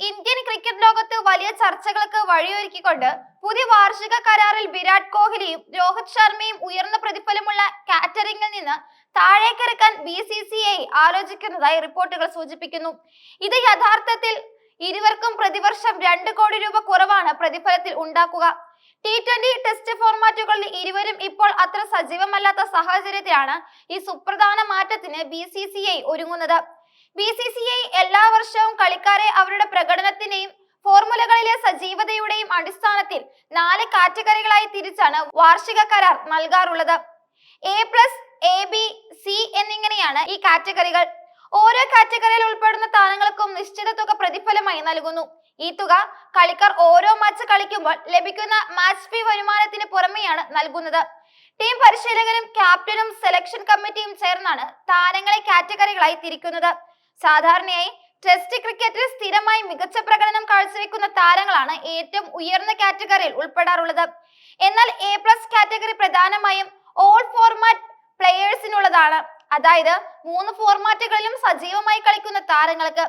Indian cricket ലോകത്ത് വലിയ ചർച്ചകൾക്ക് വഴിയൊരുക്കിക്കൊണ്ട് പുതിയ വാർഷിക കരാറിൽ വിരാട് കോഹ്ലിയും രോഹിത് ശർമ്മയും ഉയർന്ന പ്രതിഫലമുള്ള കാറ്ററിംഗിൽ നിന്ന് താഴേക്കിറക്കാൻ ബി സി സി ഐ ആലോചിക്കുന്നതായി റിപ്പോർട്ടുകൾ സൂചിപ്പിക്കുന്നു. ഇത് യഥാർത്ഥത്തിൽ ഇരുവർക്കും പ്രതിവർഷം രണ്ട് കോടി രൂപ കുറവാണ് പ്രതിഫലത്തിൽ ഉണ്ടാക്കുക. ടി ട്വന്റി ടെസ്റ്റ് ഫോർമാറ്റുകളിൽ ഇരുവരും ഇപ്പോൾ അത്ര സജീവമല്ലാത്ത സാഹചര്യത്തിലാണ് ഈ സുപ്രധാന മാറ്റത്തിന് ബി സി സി ഐ ഒരുങ്ങുന്നത്. ബി സി സി എല്ലാ വർഷവും കളിക്കാരെ അവരുടെ പ്രകടനത്തിന്റെയും ഫോർമുലകളിലെ സജീവതയുടെയും അടിസ്ഥാനത്തിൽ നാല് കാറ്റഗറികളായി തിരിച്ചാണ് വാർഷിക കരാർ നൽകാറുള്ളത്. A plus A B C എന്നിങ്ങനെയാണ് ഈ കാറ്റഗറികൾ. ഓരോ കാറ്റഗറിയിൽ ഉൾപ്പെടുന്ന താരങ്ങൾക്കും നിശ്ചിത തുക പ്രതിഫലമായി നൽകുന്നു. ഈ തുക കളിക്കാർ ഓരോ മാച്ച് കളിക്കുമ്പോൾ ലഭിക്കുന്ന മാച്ച് ഫീ വരുമാനത്തിന് പുറമെയാണ് നൽകുന്നത്. ടീം പരിശീലകനും ക്യാപ്റ്റനും സെലക്ഷൻ കമ്മിറ്റിയും ചേർന്നാണ് താരങ്ങളെ കാറ്റഗറികളായി തിരിക്കുന്നത്. സാധാരണയായി ടെസ്റ്റ് ക്രിക്കറ്റിൽ സ്ഥിരമായി മികച്ച പ്രകടനം കാഴ്ചവെക്കുന്ന താരങ്ങളാണ് ഏറ്റവും ഉയർന്ന കാറ്റഗറിയിൽ ഉൾപ്പെടാറുള്ളത്. എന്നാൽ എ പ്ലസ് കാറ്റഗറി പ്രധാനമായും ഓൾ ഫോർമാറ്റ് പ്ലെയേഴ്സിനുള്ളതാണ് അതായത് മൂന്ന് ഫോർമാറ്റുകളിലും സജീവമായി കളിക്കുന്ന താരങ്ങൾക്ക്